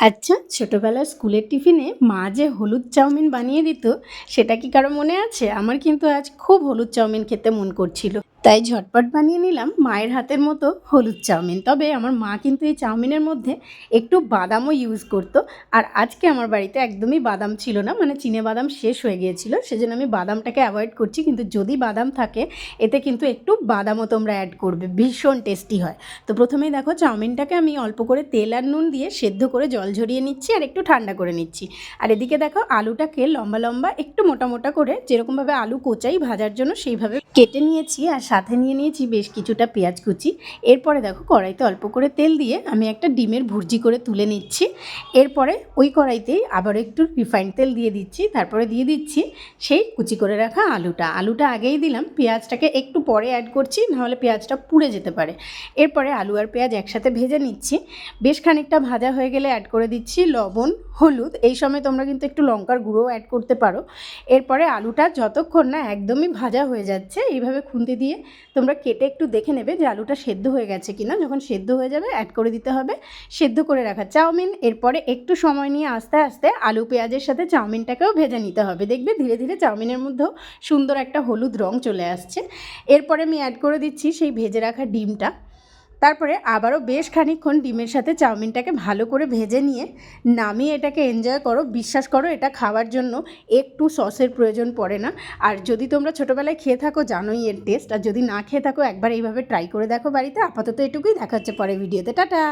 আচ্ছা ছোটোবেলার স্কুলের টিফিনে মা যে হলুদ চাউমিন বানিয়ে দিত, সেটা কি কারও মনে আছে? আমার কিন্তু আজ খুব হলুদ চাউমিন খেতে মন করছিল। তাই ঝটপট বানিয়ে নিলাম মায়ের হাতের মতো হলুদ চাউমিন। তবে আমার মা কিন্তু এই চাউমিনের মধ্যে একটু বাদামও ইউজ করতো। আর আজকে আমার বাড়িতে একদমই বাদাম ছিল না মানে চিনে বাদাম শেষ হয়ে গিয়েছিল, সেজন্য আমি বাদামটাকে অ্যাভয়েড করছি। কিন্তু যদি বাদাম থাকে, এতে কিন্তু একটু বাদামও তোমরা অ্যাড করবে, ভীষণ টেস্টি হয়। তো প্রথমেই দেখো চাউমিনটাকে আমি অল্প করে তেল আর নুন দিয়ে সেদ্ধ করে জল ঝরিয়ে নিচ্ছি আর একটু ঠান্ডা করে নিচ্ছি। আর এদিকে দেখো আলুটাকে লম্বা লম্বা একটু মোটা মোটা করে যেরকমভাবে আলু কোচাই ভাজার জন্য সেইভাবে কেটে নিয়েছি আর সাথে নিয়ে নিয়েছি বেশ কিছুটা পেঁয়াজ কুচি। এরপরে দেখো কড়াইতে অল্প করে তেল দিয়ে আমি একটা ডিমের ভুর্জি করে তুলে নিচ্ছি। এরপরে ওই কড়াইতেই আবার একটু রিফাইন্ড তেল দিয়ে দিচ্ছি। তারপরে দিয়ে দিচ্ছি সেই কুচি করে রাখা আলুটা। আলুটা আগেই দিলাম। পেঁয়াজটাকে একটু পরে অ্যাড করছি, নাহলে পেঁয়াজটা পুড়ে যেতে পারে। এরপরে আলু আর পেঁয়াজ একসাথে ভেজে নিচ্ছি। বেশ খানিকটা ভাজা হয়ে গেলে অ্যাড করে দিচ্ছি লবণ, হলুদ। এই সময় তোমরা কিন্তু একটু লঙ্কার গুঁড়ো অ্যাড করতে পারো। এরপরে আলুটা যতক্ষণ না একদমই ভাজা হয়ে যাচ্ছে, এইভাবে খুন্তি দিয়ে তোমরা কেটে একটু দেখে নেবে যে আলুটা সেদ্ধ হয়ে গেছে কিনা। যখন সেদ্ধ হয়ে যাবে অ্যাড করে দিতে হবে। সেদ্ধ করে রাখা চাউমিন। এরপরে একটু সময় নিয়ে আস্তে আস্তে আলু পেঁয়াজের সাথে চাউমিনটাকেও ভেজে নিতে হবে। দেখবে ধীরে ধীরে চাউমিনের মধ্যেও সুন্দর একটা হলুদ রং চলে আসছে। এরপরে আমি অ্যাড করে দিচ্ছি সেই ভেজে রাখা ডিমটা। তারপরে আবারও বেশ খানিকক্ষণ ডিমের সাথে চাউমিনটাকে ভালো করে ভেজে নিয়ে নামিয়ে এটাকে এনজয় করো, বিশ্বাস করো, এটা খাওয়ার জন্য একটু সসের প্রয়োজন পড়ে না। আর যদি তোমরা ছোটোবেলায় খেয়ে থাকো, জানোই এর টেস্ট আর যদি না খেয়ে থাকো, একবার এইভাবে ট্রাই করে দেখো বাড়িতে। আপাতত এটুকুই দেখাচ্ছে পরে ভিডিওতে টাটা!